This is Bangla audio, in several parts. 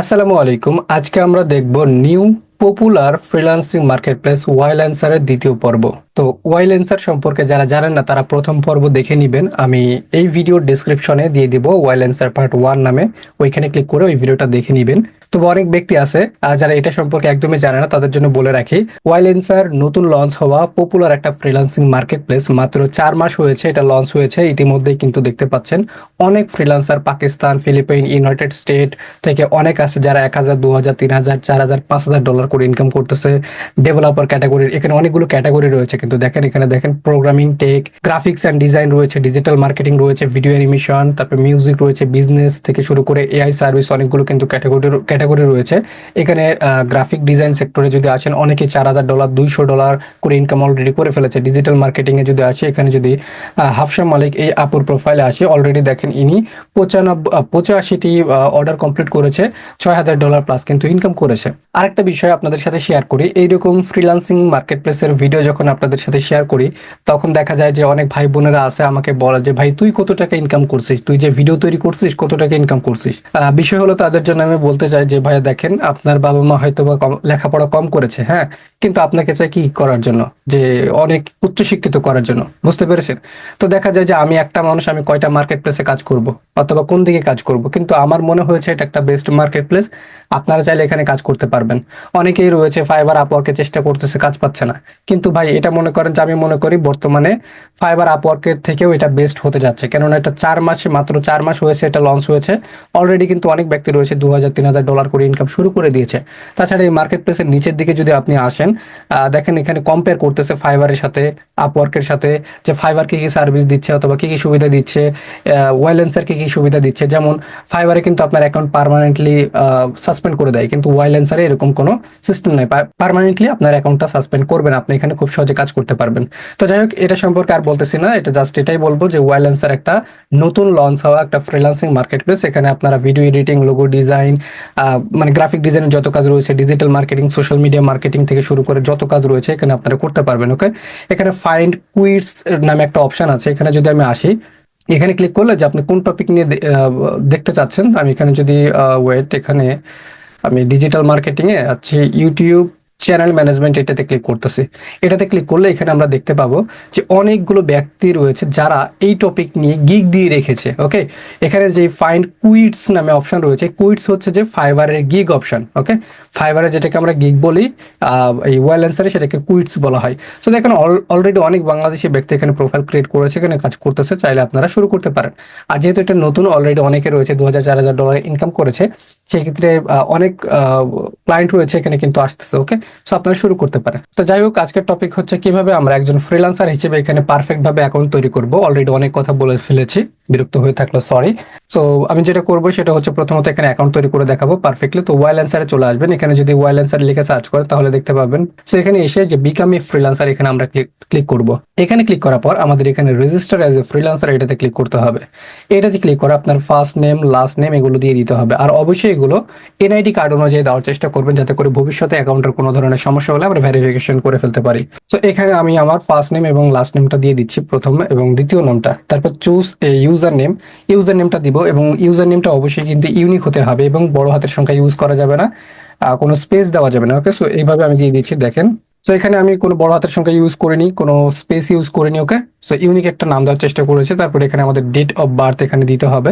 আসসালামু আলাইকুম। আজকে আমরা দেখব নিউ পপুলার ফ্রিল্যান্সিং মার্কেটপ্লেস ওয়াইল্যান্সারের দ্বিতীয় পর্ব। তো ওয়াইল্যান্সার সম্পর্কে যারা জানেন না, তারা প্রথম পর্ব দেখে নেবেন। আমি এই ভিডিওর ডিসক্রিপশনে দিয়ে দিব ওয়াইল্যান্সার পার্ট ওয়ান নামে। ওইখানে ক্লিক করে ওই ভিডিওটা দেখে নেবেন। তবে অনেক ব্যক্তি আছে যারা এটা সম্পর্কে একদমই জানে না, তাদের জন্য বলে রাখি ওয়াইলেন্সার নতুন লঞ্চ হওয়া পপুলার একটা ফ্রিল্যান্সিং মার্কেট প্লেস মাত্র চার মাস হয়েছে, এটা লঞ্চ হয়েছে, ইতিমধ্যেই কিন্তু দেখতে পাচ্ছেন, অনেক freelancer Pakistan, Philippines United State থেকে অনেক আছে যারা এক হাজার, দু হাজার, তিন হাজার, চার হাজার, পাঁচ হাজার ডলার করে ইনকাম করতেছে ডেভেলপার ক্যাটাগরির এখানে অনেকগুলো ক্যাটাগরি রয়েছে, কিন্তু দেখেন, এখানে দেখেন programming tech graphics and design রয়েছে ডিজিটাল মার্কেটিং রয়েছে ভিডিও অ্যানিমেশন তারপর মিউজিক রয়েছে বিজনেস থেকে শুরু করে এআই সার্ভিস অনেকগুলো কিন্তু ক্যাটাগরি ক্যাটাগরি রয়েছে। এখানে গ্রাফিক ডিজাইন সেক্টরে যদি আসেন, অনেকে চার হাজার ডলার, দুইশো ডলার করে ইনকাম অলরেডি করে ফেলেছে। ডিজিটাল মার্কেটিং এ যদি আসে, এখানে যদি হাফসা মালিক এই আপুর প্রোফাইলে আসে অলরেডি দেখেন ইনি পঁচানব্বই পঁচাশিটি অর্ডার কমপ্লিট করেছে, ছয় হাজার ডলার প্লাস কিন্তু ইনকাম করেছে। আরেকটা বিষয় আপনাদের সাথে শেয়ার করি, এইরকম ফ্রিল্যান্সিং মার্কেট প্লেসের ভিডিও যখন আপনাদের সাথে শেয়ার করি, তখন দেখা যায় যে অনেক ভাই বোনেরা আছে, আমাকে বলে যে, ভাই, তুই কত টাকা ইনকাম করছিস? তুই যে ভিডিও তৈরি করছিস, কত টাকা ইনকাম করছিস? বিষয় হলো তাদের জন্য আমি বলতে চাই যে ভাইয়া দেখেন আপনার বাবা মা হয়তো বা লেখাপড়া কম করেছে হ্যাঁ? কিন্তু আপনাকে চাই কি করার জন্য? যে অনেক উচ্চশিক্ষিত করার জন্য। বুঝতে পেরেছেন? তো দেখা যায় যে আমি একটা মানুষ, আমি কয়টা মার্কেট প্লেসে কাজ করব? অথবা কোন দিকে কাজ করব? কিন্তু আমার মনে হয়েছে এটা একটা বেস্ট মার্কেট প্লেস আপনারা চাইলে এখানে কাজ করতে পারবেন। অনেকেই রয়েছে ফাইবার আপওয়ার্কে চেষ্টা করতেছে, কাজ পাচ্ছে না। কিন্তু ভাই, এটা মনে করেন যে আমি মনে করি বর্তমানে ফাইবার আপওয়ার্কের থেকেও এটা বেস্ট হতে যাচ্ছে। কেননা এটা চার মাসে, মাত্র চার মাস হয়েছে, এটা লঞ্চ হয়েছে। অলরেডি কিন্তু অনেক ব্যক্তি রয়েছে দু হাজার, তিন হাজার ডলার করে ইনকাম শুরু করে দিয়েছে। তাছাড়া এই মার্কেট প্লেসের নিচের দিকে যদি আপনি আসেন আহ, দেখেন এখানে কম্পেয়ার করতেছে ফাইবারের সাথে আপওয়ার্কের সাথে যে ফাইবার কী কী সার্ভিস দিচ্ছে অথবা কী কী সুবিধা দিচ্ছে ওয়াইলেন্সার কী কী সুবিধা দিচ্ছে, যেমন ফাইবারে কিন্তু আপনার অ্যাকাউন্ট পার্মানেন্টলি সাসপেন্ড করে দেয়, কিন্তু ওয়াইলেন্সারে এরকম কোনো সিস্টেম নাই। পার্মানেন্টলি আপনার অ্যাকাউন্টটা সাসপেন্ড করবেন আপনি, এখানে খুব সহজে কাজ করতে পারবেন। তো যাই হোক, এটা সম্পর্কে আর বলতেছি না, এটা জাস্ট এটাই বলব যে ওয়াইলেন্সার একটা নতুন লঞ্চ হওয়া একটা ফ্রিল্যান্সিং মার্কেট প্লেস এখানে আপনারা ভিডিও এডিটিং লোগো ডিজাইন মানে গ্রাফিক ডিজাইনের যত কাজ রয়েছে digital marketing social media marketing থেকে শুরু করে যত কাজ রয়েছে, এখানে আপনারা করতে পারবেন ওকে এখানে ফাইন্ড কুইটস নামে একটা অপশন আছে, এখানে যদি আমি আসি, এখানে ক্লিক করলে যে আপনি কোন টপিক নিয়ে দেখতে চাচ্ছেন, আমি এখানে যদি ওয়েট এখানে আমি ডিজিটাল মার্কেটিংয়ে আছি ইউটিউব চ্যানেল ম্যানেজমেন্ট এটাতে ক্লিক করতেছি। এটাতে ক্লিক করলে এখানে আমরা দেখতে পাবো যে অনেকগুলো ব্যক্তি রয়েছে যারা এই টপিক নিয়ে গিগ দিয়ে রেখেছে ওকে এখানে যে ফাইন্ড কুইটস নামে অপশন রয়েছে কুইটস হচ্ছে যে ফাইবারের গিগ অপশন ওকে ফাইবারে যেটাকে আমরা গিগ বলি এই ওয়েল অ্যান্সারে সেটাকে কুইটস বলা হয়। সো দেখেন অলরেডি অনেক বাংলাদেশি ব্যক্তি এখানে প্রোফাইল ক্রিয়েট করেছে, এখানে কাজ করতেছে, চাইলে আপনারা শুরু করতে পারেন। আর যেহেতু এটা নতুন অলরেডি অনেকে রয়েছে, দু হাজার, চার হাজার ডলার ইনকাম করেছে সেক্ষেত্রে অনেক ক্লায়েন্ট রয়েছে এখানে কিন্তু আসতেছে ওকে সো আপনারা শুরু করতে পারেন। তো যাই হোক, আজকের টপিক হচ্ছে কীভাবে আমরা একজন ফ্রিল্যান্সার হিসেবে এখানে পারফেক্ট ভাবে অ্যাকাউন্ট তৈরি করব। অলরেডি অনেক কথা বলে ফেলেছি, বিরক্ত হয়ে থাকল সরি সো আমি যেটা করব সেটা হচ্ছে প্রথমত এখানে অ্যাকাউন্ট তৈরি করে দেখাবো পারফেক্টলি তো ওয়াইল অ্যান্সারে চলে আসবেন। এখানে যদি ওয়াইল অ্যান্সার লিখে সার্চ করেন তাহলে দেখতে পাবেন। সো এখানে এসে যে বিকাম এ ফ্রিল্যান্সার এখানে আমরা ক্লিক করব। এখানে ক্লিক করার পর আমাদের এখানে রেজিস্টার অ্যাজ এ ফ্রিল্যান্সার এটাতে ক্লিক করতে হবে। এটাতে ক্লিক করে আপনার ফার্স্ট নেম লাস্ট নেম এগুলো দিয়ে দিতে হবে। আর অবশ্যই এগুলো এনআইডি কার্ড অনুযায়ী দেওয়ার চেষ্টা করবেন যাতে করে ভবিষ্যতে অ্যাকাউন্টের কোনো ধরনের সমস্যা হলে আমরা ভেরিফিকেশন করে ফেলতে পারি। সো এখানে আমি আমার ফার্স্ট নেম এবং লাস্ট নেমটা দিয়ে দিচ্ছি প্রথম এবং দ্বিতীয় নামটা তারপর choose a user name user নেমটা দিব এবং ইউজার নেমটা অবশ্যই কিন্তু ইউনিক হতে হবে এবং বড় হাতের সংখ্যা ইউজ করা যাবে না। কোনো স্পেস দেওয়া যাবে না ওকে সো এইভাবে আমি দিয়ে দিচ্ছি, দেখেন। সো এখানে আমি কোনো বড় হাতের সংখ্যা ইউজ করিনি, কোনো স্পেস ইউজ করিনি ওকে সো ইউনিক একটা নাম দেওয়ার চেষ্টা করেছি। তারপরে এখানে আমাদের ডেট অফ বার্থ এখানে দিতে হবে।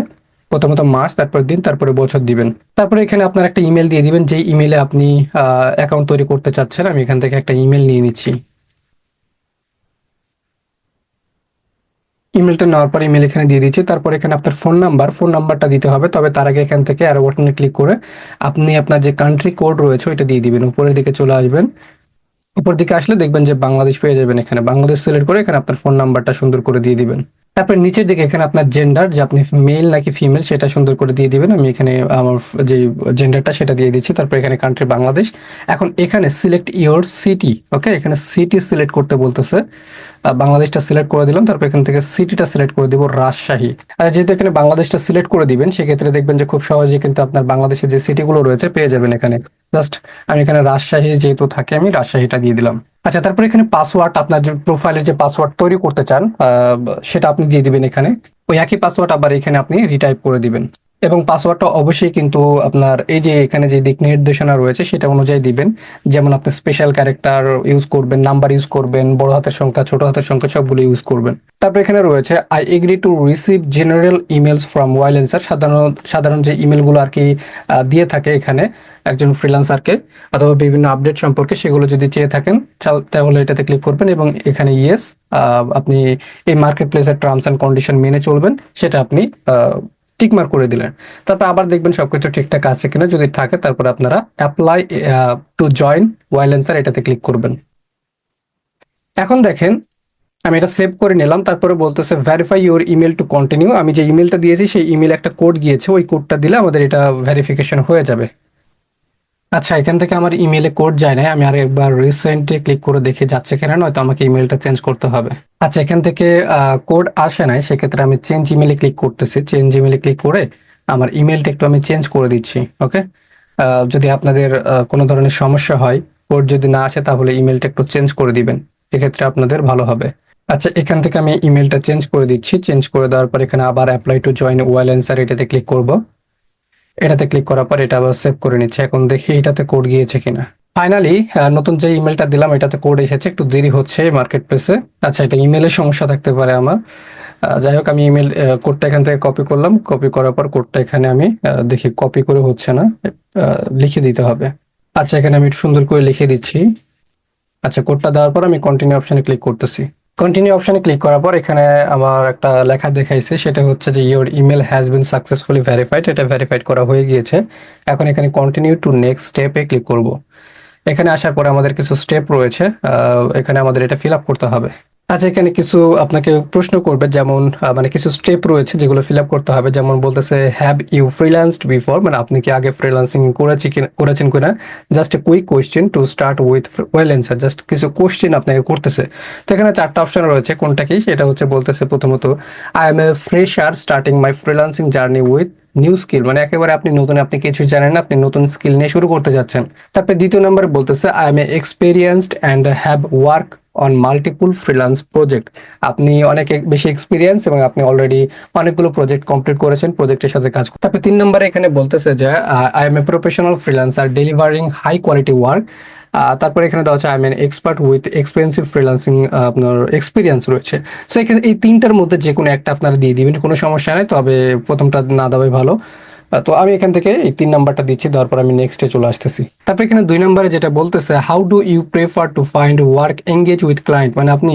প্রথমত মাস, তারপর দিন, তারপরে বছর দিবেন। তারপরে এখানে আপনার একটা ইমেল দিয়ে দিবেন, যে ইমেলে আপনি অ্যাকাউন্ট তৈরি করতে চাচ্ছেন, আমি এখান থেকে একটা ইমেল নিয়ে নিচ্ছি। ইমেলটা নেওয়ার পর ইমেল এখানে দিয়ে দিচ্ছি। তারপর এখানে আপনার ফোন নাম্বার ফোন নাম্বারটা দিতে হবে। তবে তার আগে এখান থেকে অ্যারো বাটনে ক্লিক করে আপনি আপনার যে কান্ট্রি কোড রয়েছে, ওইটা দিয়ে দিবেন। উপরের দিকে চলে আসবেন। উপর দিকে আসলে দেখবেন যে বাংলাদেশ পেয়ে যাবেন এখানে। বাংলাদেশ সিলেক্ট করে এখানে আপনার ফোন নাম্বারটা সুন্দর করে দিয়ে দিবেন। তারপর নিচের দিকে এখানে আপনার জেন্ডার যে আপনি মেল নাকি ফিমেল সেটা সুন্দর করে দিয়ে দিবেন। আমি এখানে আমার যে জেন্ডারটা সেটা দিয়ে দিচ্ছি। তারপর এখানে কান্ট্রি বাংলাদেশ এখন এখানে সিলেক্ট ইওর সিটি ওকে এখানে সিটি সিলেক্ট করতে বলতেছে। বাংলাদেশটা সিলেক্ট করে দিলাম। তারপর এখান থেকে সিটিটা সিলেক্ট করে দিব রাজশাহী আর যেহেতু এখানে বাংলাদেশটা সিলেক্ট করে দিবেন, সেক্ষেত্রে দেখবেন যে খুব সহজেই কিন্তু আপনার বাংলাদেশের যে সিটিগুলো রয়েছে, পেয়ে যাবেন এখানে। জাস্ট আমি এখানে রাজশাহী যেহেতু থাকে, আমি রাজশাহীটা দিয়ে দিলাম। আচ্ছা তারপরে এখানে পাসওয়ার্ড আপনার যে প্রোফাইলের যে পাসওয়ার্ড তৈরি করতে চান সেটা আপনি দিয়ে দিবেন এখানে। ওই একই পাসওয়ার্ড আবার এখানে আপনি রিটাইপ করে দিবেন। এবং পাসওয়ার্ডটা অবশ্যই কিন্তু আপনার এই যে এখানে যে দিক নির্দেশনা রয়েছে, সেটা অনুযায়ী দিবেন। যেমন আপনি স্পেশাল ক্যারেক্টার ইউজ করবেন নাম্বার ইউজ করবেন, বড় হাতের সংখ্যা, ছোট হাতের সংখ্যা, সবগুলো ইউজ করবেন। তারপর এখানে রয়েছে I agree to receive general emails from Wylancer সাধারণ সাধারণ যে ইমেলগুলো আর কি দিয়ে থাকে এখানে একজন ফ্রিল্যান্সারকে অথবা বিভিন্ন আপডেট সম্পর্কে, সেগুলো যদি চেয়ে থাকেন তাহলে এটাতে ক্লিক করবেন এবং এখানে ইয়েস আপনি এই মার্কেট প্লেসের টার্মস অ্যান্ড কন্ডিশন মেনে চলবেন, সেটা আপনি টিকমার্ক করে দিলেন। তারপর আবার দেখবেন সবকিছু ঠিকঠাক আছে কিনা, যদি থাকে তারপর আপনারা অ্যাপ্লাই টু জয়েন ওয়াইলেন্সার এটাতে ক্লিক করবেন। এখন দেখেন, আমি এটা সেভ করে নিলাম, তারপরে বলতেছে verify your email to continue আমি যে ইমেলটা দিয়েছি, সেই ইমেল একটা কোড গিয়েছে, ওই কোডটা দিলে আমাদের এটা ভেরিফিকেশন হয়ে যাবে। আচ্ছা এখান থেকে আমার ইমেলে কোড যায় না আমি আর একবার রিসেন্টলি ক্লিক করে দেখে যাচ্ছে কিনা, নয়তো আমাকে ইমেলটা চেঞ্জ করতে হবে। আচ্ছা এখান থেকে কোড আসে নাই, সেক্ষেত্রে আমি চেঞ্জ ইমেলে ক্লিক করতেছি। চেঞ্জ ইমেলে ক্লিক করে আমার ইমেলটা একটু আমি চেঞ্জ করে দিচ্ছি ওকে যদি আপনাদের কোনো ধরনের সমস্যা হয় কোড যদি না আসে, তাহলে ইমেলটা একটু চেঞ্জ করে দিবেন। এক্ষেত্রে আপনাদের ভালো হবে। আচ্ছা এখান থেকে আমি ইমেলটা চেঞ্জ করে দিচ্ছি। চেঞ্জ করে দেওয়ার পর এখানে আবার apply to join Wylancer এটাতে ক্লিক করব। এটাতে ক্লিক করার পর এটা আবার সেভ করে নিচ্ছে। এখন দেখি এটাতে কোড গিয়েছে কিনা। ফাইনালি নতুন যে ইমেলটা দিলাম, এটাতে কোড এসেছে, একটু দেরি হচ্ছে মার্কেট প্লেসে আচ্ছা এটা ইমেলের সমস্যা থাকতে পারে আমার। যাই হোক, আমি ইমেল কোডটা এখান থেকে কপি করলাম। কপি করার পর কোডটা এখানে আমি দেখি কপি করে হচ্ছে না। লিখে দিতে হবে। আচ্ছা এখানে আমি সুন্দর করে লিখে দিচ্ছি। আচ্ছা কোডটা দেওয়ার পর আমি কন্টিনিউ অপশানে ক্লিক করতেছি। কন্টিনিউ অপশনে ক্লিক করার পর এখানে আমার একটা লেখা দেখাইছে, সেটা হচ্ছে যে your email has been successfully verified এটা ভেরিফাইড করা হয়ে গিয়েছে। এখন এখানে কন্টিনিউ টু নেক্সট স্টেপে ক্লিক করব। এখানে আসার পরে আমাদের কিছু স্টেপ রয়েছে এখানে আমাদের এটা ফিল আপ করতে হবে। আচ্ছা এখানে কিছু আপনাকে প্রশ্ন করবে, যেমন মানে কিছু স্টেপ রয়েছে যেগুলো ফিল আপ করতে হবে। যেমন বলতেছে হ্যাভ ইউ ফ্রিল্যান্সড বিফোর মানে আপনি কি আগে ফ্রিল্যান্সিং করেছি করেছেন কিনা? Just a quick question to start with Wylancer just কিছু কোয়েশ্চেন আপনাকে করতেছে। তো এখানে চারটা অপশন রয়েছে, কোনটা কি? সেটা হচ্ছে বলতেছে প্রথমত I am a fresher starting my freelancing journey with new skill মানে একেবারে আপনি নতুন, আপনি কিছু জানেন না, আপনি নতুন স্কিল নিয়ে শুরু করতে যাচ্ছেন। তারপরে দ্বিতীয় নম্বর বলতেছে I am experienced and have work on multiple freelance project আপনি অনেক বেশি এক্সপিরিয়েন্স এবং আপনি অলরেডি অনেকগুলো প্রজেক্ট কমপ্লিট করেছেন প্রজেক্টের সাথে কাজ তারপরে তিন নম্বরে এখানে বলতেছে যে I am a professional freelancer delivering high quality work তারপরে এখানে দেওয়া হচ্ছে I am expert with expensive freelancing আপনার এক্সপিরিয়েন্স রয়েছে। সো এখানে এই তিনটার মধ্যে যে কোনো একটা আপনারা দিয়ে দিবেন, কোনো সমস্যা নেই। তবে প্রথমটা না দেওয়াই ভালো। তো আমি এখান থেকে এই তিন নাম্বারটা দিচ্ছি, দেওয়ার পর আমি নেক্সটে চলে আসতেছি। তারপর এখানে দুই নম্বরে যেটা বলতেছে how do you prefer to find work engage with client মানে আপনি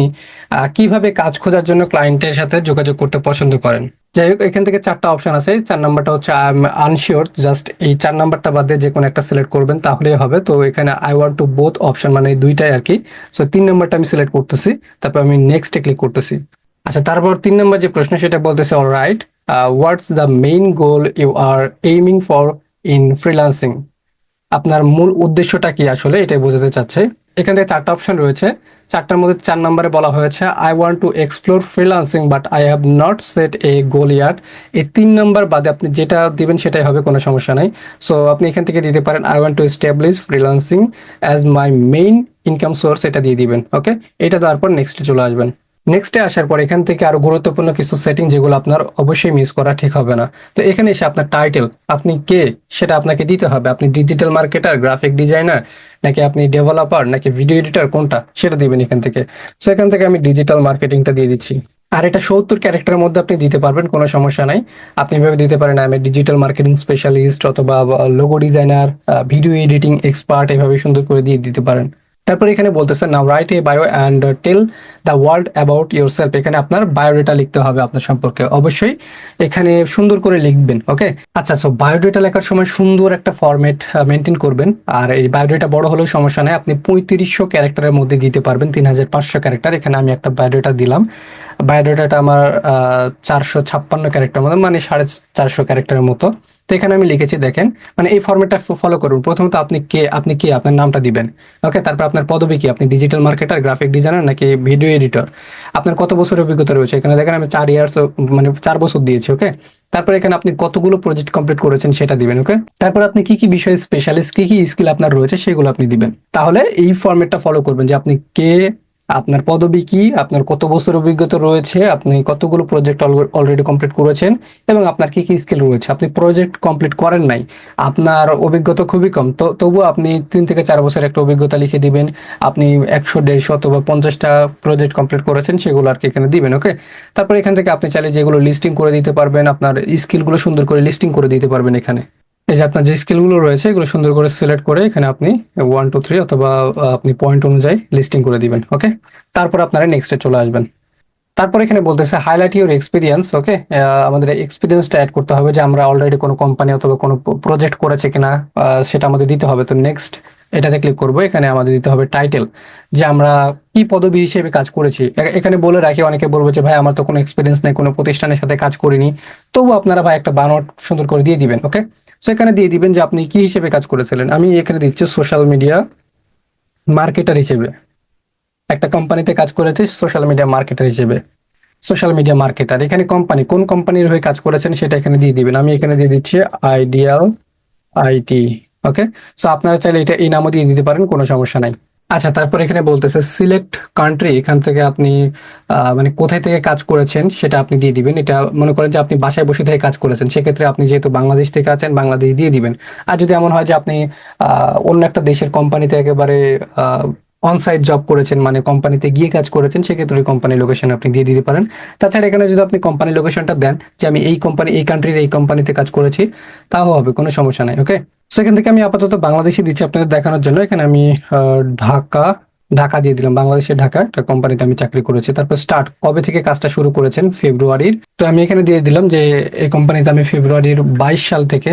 কীভাবে কাজ খোঁজার জন্য ক্লায়েন্টের সাথে যোগাযোগ করতে পছন্দ করেন? যাই হোক, এখান থেকে চারটা অপশন আছে। চার নাম্বারটা হচ্ছে আই এম আনশিওর জাস্ট এই চার নাম্বারটা বাদে যে কোনো একটা সিলেক্ট করবেন, তাহলেই হবে। তো এখানে I want to both option মানে দুইটাই আর কি সো তিন নাম্বারটা আমি সিলেক্ট করতেছি, তারপর আমি নেক্সটে ক্লিক করতেছি। আচ্ছা তারপর তিন নম্বর যে প্রশ্ন, সেটা বলতেছে all right what's the main goal you are aiming for in freelancing আপনার মূল উদ্দেশ্যটা কি আসলে? এটাই বোঝাতে চাচ্ছে। এখান থেকে চারটা অপশন রয়েছে। চারটার মধ্যে চার নম্বরে বলা হয়েছে I want to explore freelancing but I have not set a goal yet এই তিন নম্বর বাদে আপনি যেটা দিবেন সেটাই হবে, কোনো সমস্যা নাই। সো আপনি এখান থেকে দিতে পারেন I want to establish freelancing as my main income source এটা দিয়ে দিবেন ওকে এটা দেওয়ার পর নেক্সটে চলে আসবেন। নেক্সটে আসার পর এখান থেকে আরও গুরুত্বপূর্ণ কিছু সেটিং যেগুলো আপনার অবশ্যই মিস করা ঠিক হবে না। তো এখানে এসে আপনার টাইটেল আপনি কে, সেটা আপনাকে দিতে হবে। আপনি ডিজিটাল মার্কেটার গ্রাফিক ডিজাইনার নাকি আপনি ডেভেলপার নাকি ভিডিও এডিটার কোনটা, সেটা দিবেন এখান থেকে। সো এখান থেকে আমি ডিজিটাল মার্কেটিংটা দিয়ে দিচ্ছি। আর এটা সত্তর ক্যারেক্টারের মধ্যে আপনি দিতে পারবেন, কোনো সমস্যা নাই। আপনি এভাবে দিতে পারেন আমি ডিজিটাল মার্কেটিং স্পেশালিস্ট অথবা logo designer video editing expert এভাবে সুন্দর করে দিয়ে দিতে পারেন। তারপর এখানে বলতেছে now write a bio and tell the world about yourself এখানে আপনার বায়োডেটা লিখতে হবে আপনার সম্পর্কে। অবশ্যই এখানে সুন্দর করে লিখবেন, ওকে? আচ্ছা সো বায়োডেটা লেখার সময় সুন্দর একটা ফরম্যাট মেনটেন করবেন। আর এই বায়োডেটা বড় হলেও সমস্যা নেই, আপনি পঁয়ত্রিশশো ক্যারেক্টারের মধ্যে দিতে পারবেন, তিন হাজার পাঁচশো ক্যারেক্টার। এখানে আমি একটা বায়োডেটা দিলাম। বায়োডেটাটা আমার চারশো ছাপ্পান্ন ক্যারেক্টার মতো মানে সাড়ে চারশো ক্যারেক্টারের মতো। তো এখানে আমি লিখেছি, দেখেন মানে এই ফরম্যাটটা ফলো করুন। প্রথমত আপনি কে আপনি কে, আপনার নামটা দিবেন। ওকে তারপর আপনার পদবি কি? আপনি ডিজিটাল মার্কেটার গ্রাফিক ডিজাইনার নাকি ভিডিও এডিটর আপনার কত বছরের অভিজ্ঞতা রয়েছে? এখানে দেখেন, আমি চার ইয়ার্স মানে চার বছর দিয়েছি ওকে তারপর এখানে আপনি কতগুলো প্রজেক্ট কমপ্লিট করেছেন সেটা দিবেন ওকে তারপর আপনি কি কি বিষয়ে স্পেশালিস্ট কি কি স্কিল আপনার রয়েছে সেগুলো আপনি দিবেন। তাহলে এই ফরম্যাটটা ফলো করবেন যে আপনি কে আপনার পদবি কি? আপনার কত বছর অভিজ্ঞতা রয়েছে? আপনি কতগুলো প্রজেক্ট অলরেডি কমপ্লিট করেছেন? এবং আপনার কি কি স্কিল রয়েছে? আপনি প্রজেক্ট কমপ্লিট করেন নাই। আপনার অভিজ্ঞতা খুবই কম। তো, তবুও আপনি তিন থেকে চার বছর একটা অভিজ্ঞতা লিখে দিবেন। আপনি একশো, দেড়শো অথবা পঞ্চাশটা প্রজেক্ট কমপ্লিট করেছেন, সেগুলো আর কি এখানে দিবেন ওকে তারপর এখান থেকে আপনি চাইলে যেগুলো লিস্টিং করে দিতে পারবেন, আপনার স্কিলগুলো সুন্দর করে লিস্টিং করে দিতে পারবেন এখানে। এই যে আপনার যে স্কিলগুলো রয়েছে, এগুলো সুন্দর করে সিলেক্ট করে এখানে আপনি ওয়ান টু থ্রি অথবা আপনি পয়েন্ট অনুযায়ী লিস্টিং করে দিবেন ওকে তারপর আপনারা নেক্সটে চলে আসবেন। তারপর এখানে বলতেছে হাইলাইট ইউর এক্সপিরিয়েন্স ওকে আমাদের এক্সপিরিয়েন্সটা অ্যাড করতে হবে যে আমরা অলরেডি কোনো কোম্পানি অথবা কোনো প্রজেক্ট করেছে কিনা সেটা আমাদের দিতে হবে। তো নেক্সট এটাতে ক্লিক করব, এখানে আমাদের দিতে হবে টাইটেল যে আমরা কি পদবি হিসেবে কাজ করেছি। এখানে বলে রাখি, অনেকে বলব যে, ভাই, আমার তো কোনো এক্সপিরিয়েন্স নেই, কোনো প্রতিষ্ঠানের সাথে কাজ করিনি। তবু আপনারা, ভাই, একটা বানোট সুন্দর করে দিয়ে দিবেন ওকে সো এখানে দিয়ে দিবেন যে, আপনি কি হিসেবে কাজ করেছিলেন? আমি এখানে দিচ্ছি সোশ্যাল মিডিয়া মার্কেটার হিসেবে। একটা কোম্পানিতে কাজ করেছে সোশ্যাল মিডিয়া মার্কেটার হিসেবে। সোশ্যাল মিডিয়া মার্কেটার এখানে কোম্পানি কোন কোম্পানির হয়ে কাজ করেছেন সেটা এখানে দিয়ে দিবেন। আমি এখানে দিয়ে দিচ্ছি আইডিয়াল আইটি ওকে সো আপনারা চাইলে এটা এই নামও দিয়ে দিতে পারেন, কোনো সমস্যা নাই। আচ্ছা তারপর এখানে বলতেছে সিলেক্ট কান্ট্রি এখান থেকে আপনি মানে কোথায় থেকে কাজ করেছেন সেটা আপনি দিয়ে দিবেন। এটা মনে করেন যে আপনি বাসায় বসে থেকে কাজ করেছেন, সেক্ষেত্রে আপনি যেহেতু বাংলাদেশ থেকে আছেন, বাংলাদেশ দিয়ে দিবেন। আর যদি এমন হয় যে আপনি অন্য একটা দেশের কোম্পানিতে একেবারে অনসাইট জব করেছেন মানে কোম্পানিতে গিয়ে কাজ করেছেন, সেক্ষেত্রে কোম্পানি লোকেশন আপনি দিয়ে দিতে পারেন। তাছাড়া এখানে যদি আপনি কোম্পানি লোকেশনটা দেন, যে আমি এই কোম্পানি এই কান্ট্রির এই কোম্পানিতে কাজ করেছি, তাও হবে, কোনো সমস্যা নাই ওকে সেখান থেকে আমি আপাতত বাংলাদেশে দিচ্ছি আপনাদের দেখানোর জন্য। এখানে আমি ঢাকা ঢাকা দিয়ে দিলাম, বাংলাদেশের ঢাকা, একটা কোম্পানিতে আমি চাকরি করেছি। তারপর স্টার্ট কবে থেকে কাজটা শুরু করেছেন? ফেব্রুয়ারির। তো আমি এখানে দিয়ে দিলাম যে, এই কোম্পানিতে আমি ফেব্রুয়ারির বাইশ সাল থেকে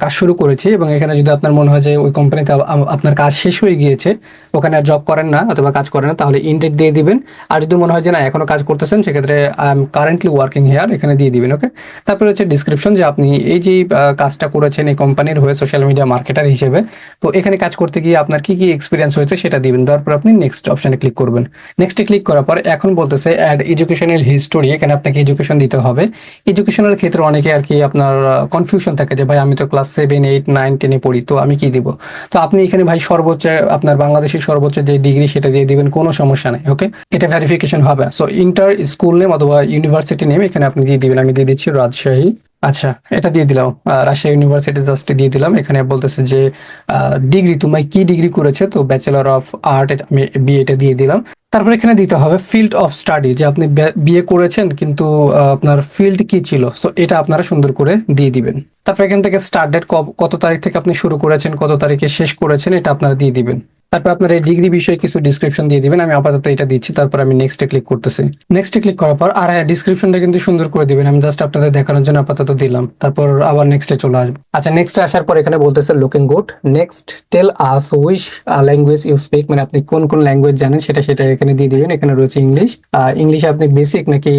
কাজ শুরু করেছি এবং এখানে যদি আপনার মনে হয় যে ওই কোম্পানিতে আপ- আপ- আপনার কাজ শেষ হয়ে গিয়েছে, ওখানে আর জব করেন না অথবা কাজ করেন না, তাহলে ইনডেট দিয়ে দিবেন। আর যদি মনে হয় যে না, এখনও কাজ করতেছেন, সেক্ষেত্রে I am currently working here এখানে দিয়ে দিবেন ওকে তারপরে হচ্ছে ডিসক্রিপশন যে আপনি এই যে কাজটা করেছেন এই কোম্পানির হয়ে সোশ্যাল মিডিয়া মার্কেটার হিসেবে, তো এখানে কাজ করতে গিয়ে আপনার কি কি এক্সপিরিয়েন্স হয়েছে সেটা দিবেন। দেওয়ার পর আপনি নেক্সট অপশানে ক্লিক করবেন। নেক্সটে ক্লিক করার পর এখন বলতেছে অ্যাড এডুকেশনাল হিস্টোরি এখানে আপনাকে এডুকেশন দিতে হবে। এডুকেশনাল ক্ষেত্রে অনেকে আর কি আপনার কনফিউশন থাকে যে, ভাই, আমি তো ক্লাস সেভেন এইট নাইন টেনে পড়ি, তো আমি কি দিব? তো আপনি এখানে ভাই সর্বোচ্চ, আপনার বাংলাদেশের সর্বোচ্চ যে ডিগ্রি সেটা দিয়ে দিবেন, কোনো সমস্যা নেই ওকে এটা ভেরিফিকেশন হবে। সো ইন্টার স্কুল নেম অথবা ইউনিভার্সিটি নেম এখানে আপনি দিয়ে দিবেন, আমি দিয়ে দিচ্ছি রাজশাহী। আচ্ছা এটা দিয়ে দিলাম রাজশাহী ইউনিভার্সিটি জাস্ট দিয়ে দিলাম, এখানে বলতেছে যে ডিগ্রি তুমি কি ডিগ্রি করেছে? তো ব্যাচেলর অফ আর্ট আমি বিএটা দিয়ে দিলাম। তারপর এখানে দিতে হবে ফিল্ড অফ স্টাডি যে আপনি বিয়ে করেছেন, কিন্তু আপনার ফিল্ড কি ছিল? সো এটা আপনারা সুন্দর করে দিয়ে দিবেন। তারপর এখান থেকে স্টার্ট ডেট কত তারিখ থেকে আপনি শুরু করেছেন, কত তারিখে শেষ করেছেন, এটা আপনারা দিয়ে দিবেন। তারপর আপনার এই ডিগ্রি বিষয়ে কিছু ডিসক্রিপশন দিয়ে দিবেন, আমি আপাতত এটা দিচ্ছি, তারপর আমি নেক্সটে ক্লিক করতেছি। নেক্সটে ক্লিক করার পর, আর হ্যাঁ ডিসক্রিপশনটা কিন্তু সুন্দর করে দিবেন, আমি জাস্ট আপনাদের দেখানোর জন্য আপাতত দিলাম, তারপর আবার নেক্সটে চলে আসব। আচ্ছা নেক্সটে আসার পর এখানে বলতেছে looking good next tell us which language you speak মানে আপনি কোন কোন ল্যাঙ্গুয়েজ জানেন, সেটা সেটা এখানে দিয়ে দিবেন, এখানে রয়েছে ইংলিশ ইংলিশে আপনি বেসিক নাকি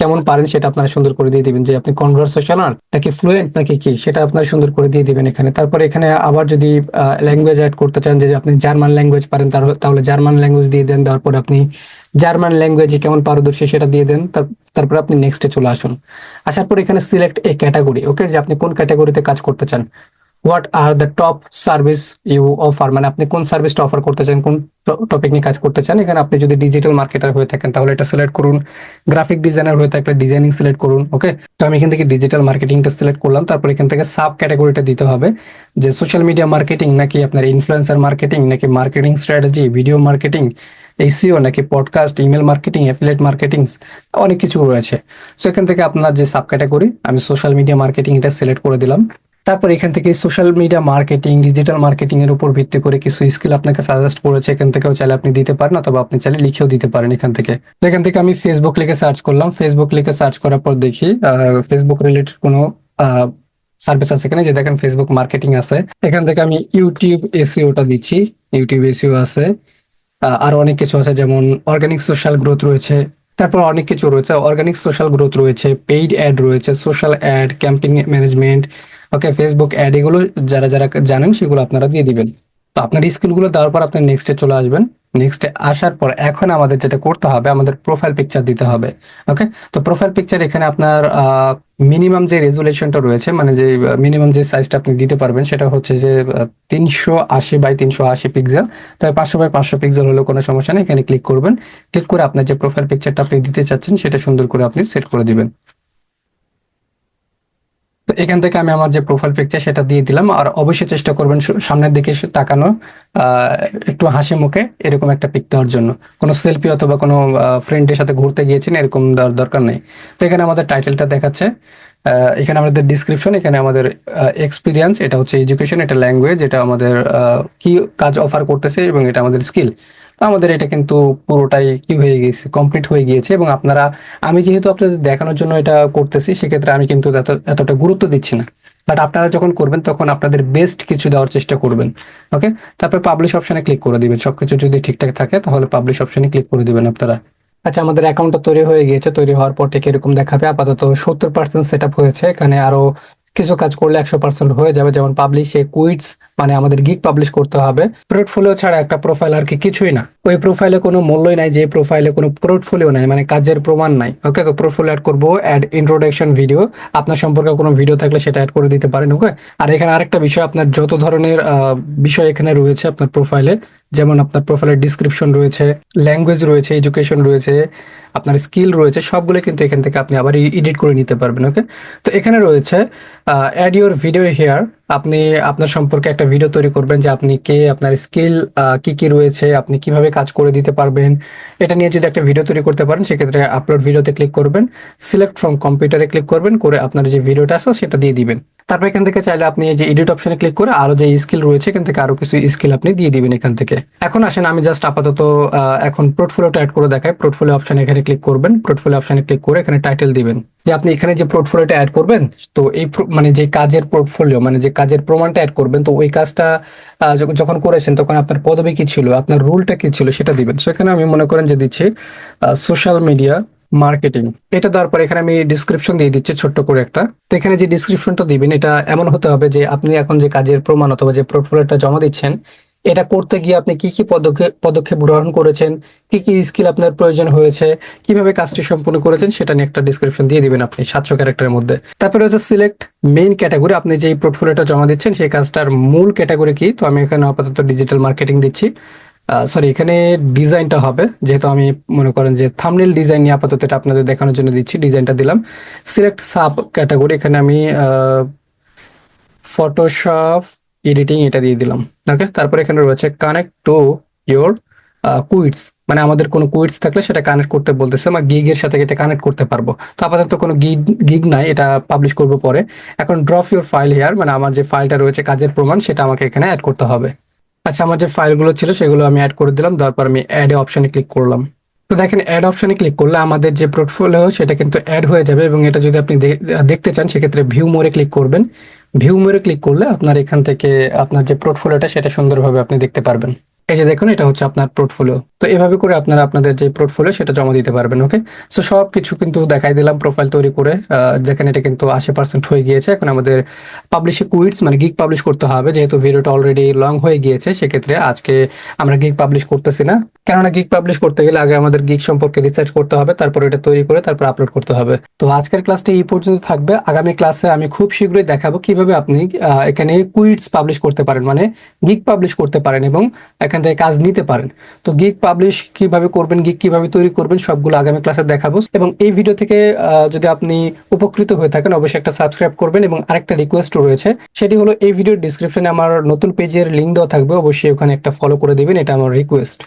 কেমন পারেন সেটা আপনারা সুন্দর করে দিয়ে দিবেন, যে আপনি কনভারসেশন নাকি ফ্লুয়েন্ট নাকি কি, সেটা আপনারা সুন্দর করে দিয়ে দিবেন এখানে। তারপর এখানে আবার যদি ল্যাঙ্গুয়েজ অ্যাড করতে চান, যে আপনি জার্মান ল্যাঙ্গুয়েজ পারেন তাহলে জার্মান ল্যাঙ্গুয়েজ দিয়ে দেন, তারপর আপনি জার্মান ল্যাঙ্গুয়েজে কেমন পারদর্শী সেটা দিয়ে দেন তারপর আপনি নেক্সটে চলে আসুন। আসার পর এখানে সিলেক্ট এ ক্যাটাগরি ওকে যে আপনি কোন ক্যাটাগরিতে কাজ করতে চান। What are the top service you offer মানে আপনি কোন সার্ভিসটা অফার করতে চান কোন টপিক নিয়ে কাজ করতে চান এখানে আপনি যদি ডিজিটাল মার্কেটার হয়ে থাকেন, তাহলে এটা সিলেক্ট করুন। গ্রাফিক ডিজাইনার হয়ে থাকলে ডিজাইনিং সিলেক্ট করুন ওকে তো আমি এখান থেকে ডিজিটাল মার্কেটিংটা সিলেক্ট করলাম, তারপর এখান থেকে সাব ক্যাটাগরিটা দিতে হবে। যে সোশ্যাল মিডিয়া মার্কেটিং নাকি আপনার ইনফ্লুয়েন্সার মার্কেটিং নাকি marketing strategy video marketing SEO নাকি podcast email marketing affiliate marketing অনেক কিছু রয়েছে। সো এখান থেকে আপনার যে সাব ক্যাটাগরি আমি সোশ্যাল মিডিয়া মার্কেটিং এটা সিলেক্ট করে দিলাম। তারপর এখান থেকে social media marketing digital marketing এর উপর ভিত্তি করে কিছু স্কিল আপনাকে সাজেস্ট করেছে, এখান থেকেও চাইলে আপনি দিতে পারেন অথবা আপনি চাইলে লিখেও দিতে পারেন এখান থেকে। এখান থেকে আমি ফেসবুক লিখে সার্চ করলাম। ফেসবুক লিখে সার্চ করার পর দেখি ফেসবুক রিলেটেড কোনো সার্ভিস আছে এখানে যে দেখেন ফেসবুক মার্কেটিং আছে। এখান থেকে আমি ইউটিউব এসিওটা দিচ্ছি। ইউটিউব এসিও আছে। আরও অনেক কিছু আছে যেমন অর্গানিক সোশ্যাল গ্রোথ রয়েছে। তারপর অনেক কিছু রয়েছে। অর্গানিক সোশ্যাল গ্রোথ রয়েছে পেইড অ্যাড রয়েছে social ad campaign management okay Facebook ad এগুলো যারা যারা জানেন, সেগুলো আপনারা দিয়ে দিবেন। তো আপনার স্কিলগুলো দেওয়ার পর আপনি নেক্সটে চলে আসবেন। নেক্সটে আসার পর এখন আমাদের যেটা করতে হবে, আমাদের প্রোফাইল পিকচার দিতে হবে। ওকে তো প্রোফাইল পিকচার এখানে আপনার মিনিমাম যে রেজুলেশনটা রয়েছে মানে যে মিনিমাম যে সাইজটা আপনি দিতে পারবেন, সেটা হচ্ছে যে তিনশো আশি বাই তিনশো আশি পিক্সেল তাই পাঁচশো বাই পাঁচশো পিক্সেল হলেও কোনো সমস্যা নেই, এখানে ক্লিক করবেন। ক্লিক করে আপনার যে প্রোফাইল পিকচারটা আপনি দিতে চাচ্ছেন, সেটা সুন্দর করে আপনি সেট করে দিবেন। এখান থেকে আমি আমার যে প্রোফাইল পিকচার সেটা দিয়ে দিলাম। আর অবশ্যই চেষ্টা করবেন সামনের দিকে তাকানো একটু হাসি মুখে এরকম একটা পিক দেওয়ার জন্য। কোনো সেলফি অথবা কোনো ফ্রেন্ডের সাথে ঘুরতে গিয়েছেন এরকম দেওয়ার দরকার নেই। তো এখানে আমাদের টাইটেলটা দেখাচ্ছে। এখানে আমাদের ডিসক্রিপশন এখানে আমাদের এক্সপিরিয়েন্স এটা হচ্ছে এডুকেশন এটা ল্যাঙ্গুয়েজ এটা আমাদের কি কাজ অফার করতেছে এবং এটা আমাদের স্কিল তো আমাদের এটা কিন্তু পুরোটাই কি হয়ে গেছে কমপ্লিট হয়ে গিয়েছে এবং আপনারা, আমি যেহেতু আপনাদের দেখানোর জন্য এটা করতেছি, সেক্ষেত্রে আমি কিন্তু এতটা গুরুত্ব দিচ্ছি না। বাট আপনারা যখন করবেন, তখন আপনাদের বেস্ট কিছু দেওয়ার চেষ্টা করবেন ওকে তারপর পাবলিশ অপশনে ক্লিক করে দিবেন। সবকিছু যদি ঠিকঠাক থাকে, তাহলে পাবলিশ অপশনে ক্লিক করে দিবেন আপনারা। আচ্ছা আমাদের অ্যাকাউন্টটা তৈরি হয়ে গিয়েছে, তৈরি হওয়ার পর ঠিক এরকম দেখাবে। আপাতত সত্তর পার্সেন্ট সেট আপ হয়েছে, এখানে আরও কিছু কাজ করলে একশো পার্সেন্ট হয়ে যাবে। যেমন পাবলিশে কুইটস মানে আমাদের গিক পাবলিশ করতে হবে। পোর্টফোলিও ছাড়া একটা প্রোফাইল আর কি কিছুই না। ওই প্রোফাইলে কোনো মূল্যই নাই, যে প্রোফাইলে কোনো পোর্টফোলিও নাই মানে কাজের প্রমাণ নাই। ওকে প্রোফাইল অ্যাড করব অ্যাড ইন্ট্রোডাকশন ভিডিও আপনার সম্পর্কে কোনো ভিডিও থাকলে সেটা অ্যাড করে দিতে পারেন ওকে আর এখানে আরেকটা বিষয়, আপনার যত ধরনের বিষয় এখানে রয়েছে আপনার প্রোফাইলে যেমন আপনার প্রোফাইলের ডিসক্রিপশন রয়েছে ল্যাঙ্গুয়েজ রয়েছে এডুকেশন রয়েছে, আপনার স্কিল রয়েছে, সবগুলো কিন্তু এখান থেকে আপনি আবার এডিট করে নিতে পারবেন ওকে তো এখানে রয়েছে অ্যাড ইউর ভিডিও হেয়ার আপনি আপনার সম্পর্কে একটা ভিডিও তৈরি করবেন যে আপনি কে, আপনার স্কিল কি কি রয়েছে, আপনি কীভাবে কাজ করে দিতে পারবেন। এটা নিয়ে যদি একটা ভিডিও তৈরি করতে পারেন, সেক্ষেত্রে আপলোড ভিডিওতে ক্লিক করবেন সিলেক্ট ফ্রম কম্পিউটারে ক্লিক করবেন, করে আপনার যে ভিডিওটা আছে সেটা দিয়ে দিবেন। তারপর এখান থেকে চাইলে আপনি যে এডিট অপশনে ক্লিক করে আরও যে স্কিল রয়েছে, এখান থেকে আরও কিছু স্কিল আপনি দিয়ে দিবেন এখান থেকে। এখন আসেন, আমি জাস্ট আপাতত এখন পোর্টফোলিওটা অ্যাড করে দেখাই। পোর্টফোলিও অপশনে এখানে ক্লিক করবেন। পোর্টফোলিও অপশনে ক্লিক করে এখানে টাইটেল দিবেন। যে আপনি এখানে যে পোর্টফোলিওটা অ্যাড করবেন, তো এই মানে যে কাজের পোর্টফোলিও মানে যে কাজের প্রমাণটা অ্যাড করবেন। তো ওই কাজটা যখন- করেছেন তখন আপনার পদবি কি ছিল? আপনার রুলটা কি ছিল সেটা দিবেন। সেখানে আমি মনে করেন যে দিচ্ছি সোশ্যাল মিডিয়া মার্কেটিং এটা দেওয়ার পর এখানে আমি ডিসক্রিপশন দিয়ে দিচ্ছি ছোট্ট করে একটা। তো এখানে যে ডিসক্রিপশনটা দিবেন, এটা এমন হতে হবে যে আপনি এখন যে কাজের প্রমাণ অথবা যে পোর্টফোলিওটা জমা দিচ্ছেন এটা করতে গিয়ে আপনি কি কি পদক্ষেপ পদক্ষেপ গ্রহণ করেছেন? কি কি স্কিল আপনার প্রয়োজন হয়েছে? কীভাবে কাজটি সম্পূর্ণ করেছেন? সেটা নিয়ে একটা ডিসক্রিপশন দিয়ে দিবেন আপনি সাতশো ক্যারেক্টারের মধ্যে। তারপরে হচ্ছে সিলেক্ট মেইন ক্যাটাগরি আপনি যেই পোর্টফোলিওটা জমা দিচ্ছেন, সেই কাজটার মূল ক্যাটাগরি কি? তো আমি এখানে আপাতত ডিজিটাল মার্কেটিং দিচ্ছি। সরি এখানে ডিজাইনটা হবে। যেহেতু আমি মনে করেন যে থামনেল ডিজাইন নিয়ে আপাতত এটা আপনাদের দেখানোর জন্য দিচ্ছি ডিজাইনটা দিলাম। সিলেক্ট সাব ক্যাটাগরি এখানে আমি ফটোশপ এডিটিং এটা দিয়ে দিলাম। ওকে তারপর এখানে রয়েছে কানেক্ট টু ইয়োর কুইটস মানে আমাদের কোনো কুইটস থাকলে সেটা কানেক্ট করতে বলতেছে বা গিগের সাথে এটা কানেক্ট করতে পারব। তো আপাতত কোনো গিগ গিগ নাই, এটা পাবলিশ করব পরে। এখন ড্রপ ইউর ফাইল হেয়ার মানে আমার যে ফাইলটা রয়েছে কাজের প্রমাণ, সেটা আমাকে এখানে অ্যাড করতে হবে। আচ্ছা আমার যে ফাইলগুলো ছিল সেগুলো আমি অ্যাড করে দিলাম তারপর আমি অ্যাড অপশনে ক্লিক করলাম। তো দেখেন অ্যাড অপশনে ক্লিক করলে আমাদের যে পোর্টফোলিও সেটা কিন্তু অ্যাড হয়ে যাবে এবং এটা যদি আপনি দেখতে চান, সেক্ষেত্রে ভিউ মোরে ক্লিক করবেন। ভিউ মোড়ে ক্লিক করলে আপনার এখান থেকে আপনার যে পোর্টফোলিওটা সেটা সুন্দরভাবে আপনি দেখতে পারবেন। এই যে দেখুন, এটা হচ্ছে আপনার পোর্টফোলিও তো এভাবে করে আপনারা আপনাদের যে পোর্টফোলিও সেটা জমা দিতে পারবেন ওকে সো সব কিছু কিন্তু দেখাই দিলাম প্রোফাইল তৈরি করে দেখেন এটা কিন্তু আশি পার্সেন্ট হয়ে গিয়েছে। এখন আমাদের পাবলিশে কুইটস মানে গিগ পাবলিশ করতে হবে, যেহেতু ভিডিওটা অলরেডি লং হয়ে গিয়েছে, সেক্ষেত্রে আজকে আমরা গিগ পাবলিশ করতেছি না। কেননা গিগ পাবলিশ করতে গেলে আগে আমাদের গিগ সম্পর্কে রিসার্চ করতে হবে, তারপর এটা তৈরি করে তারপর আপলোড করতে হবে। তো আজকের ক্লাসটা এই পর্যন্ত থাকবে। আগামী ক্লাসে আমি খুব শীঘ্রই দেখাবো কীভাবে আপনি এখানে কুইটস পাবলিশ করতে পারেন মানে গিগ পাবলিশ করতে পারেন এবং এখান থেকে কাজ নিতে পারেন। তো গিক পাবলিশ কীভাবে করবেন গিক কীভাবে তৈরি করবেন, সবগুলো আগামী ক্লাসে দেখাবো। এবং এই ভিডিও থেকে যদি আপনি উপকৃত হয়ে থাকেন, অবশ্যই একটা সাবস্ক্রাইব করবেন এবং আরেকটা রিকোয়েস্ট রয়েছে। সেটি হলো এই ভিডিওর ডিসক্রিপশনে আমার নতুন পেজের লিঙ্ক দেওয়া থাকবে। অবশ্যই ওখানে একটা ফলো করে দেবেন, এটা আমার রিকোয়েস্ট